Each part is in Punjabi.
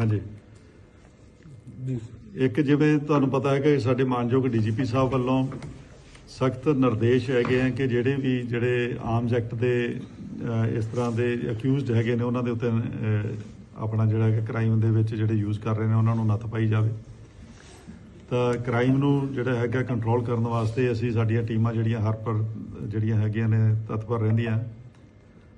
ਹਾਂਜੀ। ਇੱਕ ਜਿਵੇਂ ਤੁਹਾਨੂੰ ਪਤਾ ਹੈ ਕਿ ਸਾਡੇ ਮਾਨਯੋਗ ਡੀਜੀਪੀ ਸਾਹਿਬ ਵੱਲੋਂ ਸਖਤ ਨਿਰਦੇਸ਼ ਹੈਗੇ ਆ ਕਿ ਜਿਹੜੇ ਵੀ ਜਿਹੜੇ ਆਰਮਸ ਐਕਟ ਦੇ ਇਸ ਤਰ੍ਹਾਂ ਦੇ ਅਕਿਊਜ਼ਡ ਹੈਗੇ ਨੇ, ਉਹਨਾਂ ਦੇ ਉੱਤੇ ਆਪਣਾ ਜਿਹੜਾ ਕਿ ਕ੍ਰਾਈਮ ਦੇ ਵਿੱਚ ਜਿਹੜੇ ਯੂਜ਼ ਕਰ ਰਹੇ ਨੇ, ਉਹਨਾਂ ਨੂੰ ਨੱਥ ਪਾਈ ਜਾਵੇ। ਤਾਂ ਕ੍ਰਾਈਮ ਨੂੰ ਜਿਹੜਾ ਹੈਗਾ ਕੰਟਰੋਲ ਕਰਨ ਵਾਸਤੇ ਅਸੀਂ ਸਾਡੀਆਂ ਟੀਮਾਂ ਜਿਹੜੀਆਂ ਹਰ ਪਰ ਜਿਹੜੀਆਂ ਹੈਗੀਆਂ ਨੇ, ਤਤਪਰ ਰਹਿੰਦੀਆਂ।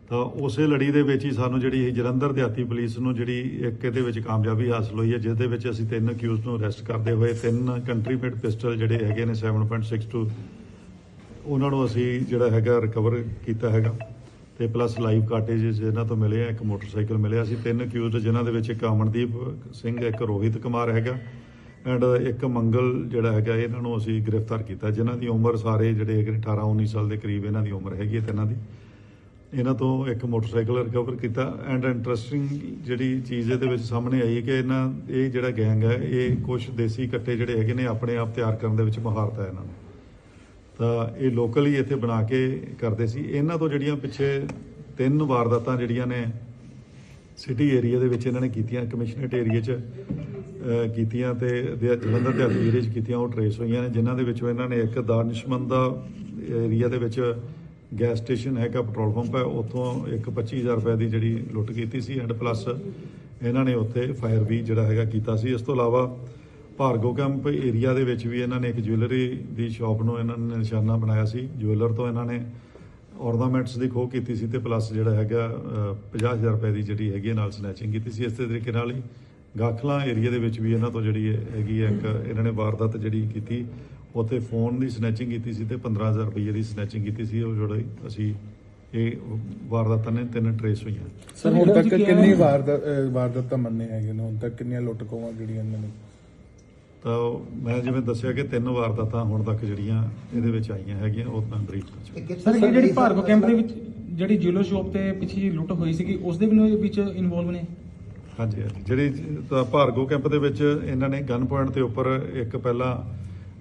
ਤਾਂ ਉਸੇ ਲੜੀ ਦੇ ਵਿੱਚ ਹੀ ਸਾਨੂੰ ਜਿਹੜੀ ਇਹ ਜਲੰਧਰ ਦਿਹਾਤੀ ਪੁਲਿਸ ਨੂੰ ਜਿਹੜੀ ਇੱਕ ਇਹਦੇ ਵਿੱਚ ਕਾਮਯਾਬੀ ਹਾਸਲ ਹੋਈ ਹੈ ਜਿਸ ਦੇ ਵਿੱਚ ਅਸੀਂ ਤਿੰਨ ਅਕਿਊਜ਼ ਨੂੰ ਅਰੈਸਟ ਕਰਦੇ ਹੋਏ ਤਿੰਨ ਕੰਟਰੀ ਮੇਡ ਪਿਸਟਲ ਜਿਹੜੇ ਹੈਗੇ ਨੇ 7.62 ਉਹਨਾਂ ਨੂੰ ਅਸੀਂ ਜਿਹੜਾ ਹੈਗਾ ਰਿਕਵਰ ਕੀਤਾ ਹੈਗਾ ਤੇ ਪਲੱਸ ਲਾਈਵ ਕਾਰਟੇਜਸ ਇਹਨਾਂ ਤੋਂ ਮਿਲੇ ਆ, ਇੱਕ ਮੋਟਰਸਾਈਕਲ ਮਿਲਿਆ ਸੀ। ਤਿੰਨ ਅਕਿਊਜ਼ਡ ਜਿਨ੍ਹਾਂ ਦੇ ਵਿੱਚ ਇੱਕ ਅਮਨਦੀਪ ਸਿੰਘ, ਇੱਕ ਰੋਹਿਤ ਕੁਮਾਰ ਹੈਗਾ ਐਂਡ ਇੱਕ ਮੰਗਲ ਜਿਹੜਾ ਹੈਗਾ ਇਹਨਾਂ ਨੂੰ ਅਸੀਂ ਗ੍ਰਿਫਤਾਰ ਕੀਤਾ, ਜਿਨ੍ਹਾਂ ਦੀ ਉਮਰ ਸਾਰੇ ਜਿਹੜੇ ਹੈਗੇ 18 19 ਸਾਲ ਦੇ ਕਰੀਬ ਇਹਨਾਂ ਦੀ ਉਮਰ ਹੈਗੀ ਹੈ ਤਿੰਨਾਂ ਦੀ। ਇਹਨਾਂ ਤੋਂ ਇੱਕ ਮੋਟਰਸਾਈਕਲ ਰਿਕਵਰ ਕੀਤਾ ਐਂਡ ਇੰਟਰਸਟਿੰਗ ਜਿਹੜੀ ਚੀਜ਼ ਇਹਦੇ ਵਿੱਚ ਸਾਹਮਣੇ ਆਈ ਹੈ ਕਿ ਇਹਨਾਂ, ਇਹ ਜਿਹੜਾ ਗੈਂਗ ਹੈ, ਇਹ ਕੁਝ ਦੇਸੀ ਕੱਟੇ ਜਿਹੜੇ ਹੈਗੇ ਨੇ, ਆਪਣੇ ਆਪ ਤਿਆਰ ਕਰਨ ਦੇ ਵਿੱਚ ਮਹਾਰਤ ਹੈ ਇਹਨਾਂ ਨੂੰ। ਤਾਂ ਇਹ ਲੋਕਲ ਹੀ ਇੱਥੇ ਬਣਾ ਕੇ ਕਰਦੇ ਸੀ। ਇਹਨਾਂ ਤੋਂ ਜਿਹੜੀਆਂ ਪਿੱਛੇ ਤਿੰਨ ਵਾਰਦਾਤਾਂ ਜਿਹੜੀਆਂ ਨੇ ਸਿਟੀ ਏਰੀਆ ਦੇ ਵਿੱਚ ਇਹਨਾਂ ਨੇ ਕੀਤੀਆਂ ਕਮਿਸ਼ਨਰੇਟ ਏਰੀਆ 'ਚ ਕੀਤੀਆਂ ਤੇ ਜਲੰਧਰ ਦੇ ਏਰੀਆ 'ਚ ਕੀਤੀਆਂ, ਉਹ ਟਰੇਸ ਹੋਈਆਂ ਨੇ, ਜਿਨ੍ਹਾਂ ਦੇ ਵਿੱਚੋਂ ਇਹਨਾਂ ਨੇ ਇੱਕ ਦਾਨਿਸ਼ਮੰਦ ਦਾ ਏਰੀਆ ਦੇ ਵਿੱਚ ਗੈਸ ਸਟੇਸ਼ਨ ਹੈਗਾ ਪੈਟਰੋਲ ਪੰਪ ਹੈ ਉੱਥੋਂ ਇੱਕ 25000 ਰੁਪਏ ਦੀ ਜਿਹੜੀ ਲੁੱਟ ਕੀਤੀ ਸੀ ਐਂਡ ਪਲੱਸ ਇਹਨਾਂ ਨੇ ਉੱਥੇ ਫਾਇਰ ਵੀ ਜਿਹੜਾ ਹੈਗਾ ਕੀਤਾ ਸੀ। ਇਸ ਤੋਂ ਇਲਾਵਾ ਭਾਰਗੋ ਕੈਂਪ ਏਰੀਆ ਦੇ ਵਿੱਚ ਵੀ ਇਹਨਾਂ ਨੇ ਇੱਕ ਜੁਐਲਰੀ ਦੀ ਸ਼ਾਪ ਨੂੰ ਇਹਨਾਂ ਨੇ ਨਿਸ਼ਾਨਾ ਬਣਾਇਆ ਸੀ। ਜੁਐਲਰ ਤੋਂ ਇਹਨਾਂ ਨੇ ਔਰਨਾਮੈਂਟਸ ਦੀ ਖੋਹ ਕੀਤੀ ਸੀ ਤੇ ਪਲੱਸ ਜਿਹੜਾ ਹੈਗਾ ਅਹ, 50000 ਰੁਪਏ ਦੀ ਜਿਹੜੀ ਹੈਗੀ ਹੈ ਨਾਲ ਸਨੈਚਿੰਗ ਕੀਤੀ ਸੀ। ਇਸੇ ਤਰੀਕੇ ਨਾਲ ਹੀ ਗਾਖਲਾ ਏਰੀਆ ਦੇ ਵਿੱਚ ਵੀ ਇਹਨਾਂ ਤੋਂ ਜਿਹੜੀ ਹੈਗੀ ਹੈ ਇੱਕ ਇਹਨਾਂ ਨੇ ਵਾਰਦਾਤ ਜਿਹੜੀ ਕੀਤੀ ਉੱਥੇ ਫੋਨ ਦੀ ਸਨੈਚਿੰਗ ਕੀਤੀ ਸੀ ਤੇ 15000 ਰੁਪਏ ਦੀ ਸਨੈਚਿੰਗ ਕੀਤੀ ਸੀ ਉਹ ਜਿਹੜੇ ਅਸੀਂ ਇਹ ਵਾਰਦਾਤਾਂ ਨੇ ਤਿੰਨ ਟਰੇਸ ਹੋਈਆਂ। ਸਰ ਹੁਣ ਤੱਕ ਕਿੰਨੀ ਵਾਰਦਾਤ ਮੰਨੇ ਹੈਗੇ ਨੇ? ਹੁਣ ਤੱਕ ਕਿੰਨੀਆਂ ਲੁੱਟ ਖੋਹਾਂ ਜਿਹੜੀਆਂ ਇਹਨਾਂ ਨੇ? ਤਾਂ ਮੈਂ ਜਿਵੇਂ ਦੱਸਿਆ ਕਿ ਤਿੰਨ ਵਾਰਦਾਤਾਂ ਹੁਣ ਤੱਕ ਜਿਹੜੀਆਂ ਇਹਦੇ ਵਿੱਚ ਆਈਆਂ ਹੈਗੀਆਂ ਉਹ ਮੈਂ ਬਰੀਫ ਸਰ ਇਹ ਜਿਹੜੀ ਭਾਰਗੋ ਕੈਂਪ ਦੇ ਵਿੱਚ ਜਿਹੜੀ ਜੁਐਲਰ ਸ਼ਾਪ ਤੇ ਪਿੱਛੇ ਲੁੱਟ ਹੋਈ ਸੀਗੀ ਉਸ ਦੇ ਵੀ ਵਿੱਚ ਇਨਵੋਲਵ ਨੇ? ਹਾਂਜੀ ਹਾਂਜੀ। ਜਿਹੜੀ ਤਾਂ ਭਾਰਗੋ ਕੈਂਪ ਦੇ ਵਿੱਚ ਇਹਨਾਂ ਨੇ ਗਨ ਪੁਆਇੰਟ ਦੇ ਉੱਪਰ ਇੱਕ ਪਹਿਲਾਂ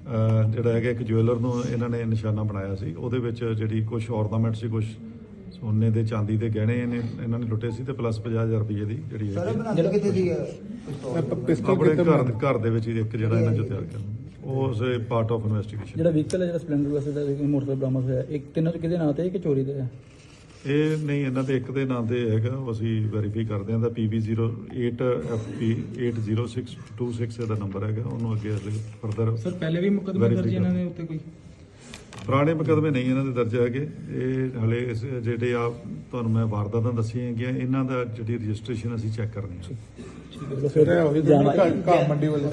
ਜਿਹੜਾ ਹੈਗਾ ਇੱਕ ਜੁਐਲਰ ਨੂੰ ਇਹਨਾਂ ਨੇ ਨਿਸ਼ਾਨਾ ਬਣਾਇਆ ਸੀ। ਉਹਦੇ ਵਿੱਚ ਜਿਹੜੀ ਕੁਝ ornaments ਸੀ ਕੁਝ ਸੋਨੇ ਦੇ ਚਾਂਦੀ ਦੇ ਗਹਿਣੇ ਇਹਨੇ ਇਹਨਾਂ ਨੇ ਲੁੱਟੇ ਸੀ ਤੇ ਪਲੱਸ 50000 ਰੁਪਏ ਦੀ ਜਿਹੜੀ ਬਣਾਉਂਦੇ ਕਿੱਥੇ ਹੈ? ਪਿਸਤੌਲ ਕਿੱਥੇ ਘਰ? ਘਰ ਦੇ ਵਿੱਚ ਹੀ ਇੱਕ ਜਿਹੜਾ ਇਹਨਾਂ ਜੋ ਤਿਆਰ ਕਰਨ। ਉਹ ਉਸ ਪਾਰਟ ਆਫ ਇਨਵੈਸਟੀਗੇਸ਼ਨ ਜਿਹੜਾ ਵਹੀਕਲ ਹੈ ਜਿਹੜਾ ਸਪਲੈਂਡਰ ਬੱਸ ਦਾ ਮੋਟਰਸਾਈਕਲ ਬਰਾਮਦ ਹੋਇਆ ਇੱਕ ਤਿੰਨਾਂ ਚ ਕਿਹਦੇ ਨਾਂ ਤੇ ਹੈ ਕਿ ਚੋਰੀ ਦੇ ਹੈ? ਇਹ ਨਹੀਂ ਇਹਨਾਂ ਦੇ ਇੱਕ ਦੇ ਨਾਂ ਤੇ ਹੈਗਾ ਉਹ ਅਸੀਂ ਵੈਰੀਫਾਈ ਕਰਦੇ ਹਾਂ ਦਾ PB08FP80626 ਇਹਦਾ ਨੰਬਰ ਹੈਗਾ ਉਹਨੂੰ ਅੱਗੇ ਅਗਲੇ ਫਰਦਰ ਸਰ ਪਹਿਲੇ ਵੀ ਮੁਕਦਮੇ ਦਰਜ ਇਹਨਾਂ। ਦੇ ਉੱਤੇ ਕੋਈ? ਪੁਰਾਣੇ ਮੁਕਦਮੇ ਨਹੀਂ ਇਹਨਾਂ ਦੇ ਦਰਜ ਹੈਗੇ। ਇਹ ਹਲੇ ਇਸ ਜਿਹੜੇ ਆ ਤੁਹਾਨੂੰ ਮੈਂ ਵਾਰਦਾਤਾਂ ਦੱਸੀਆਂ ਹੈਗੀਆਂ ਇਹਨਾਂ ਦਾ ਜਿਹੜੀ ਰਜਿਸਟ੍ਰੇਸ਼ਨ ਅਸੀਂ ਚੈੱਕ ਕਰਨੀ ਹੈ। ਫਿਰ ਇਹ ਹੋ ਗਿਆ ਘਾ ਮੰਡੀ ਵਾਲੇ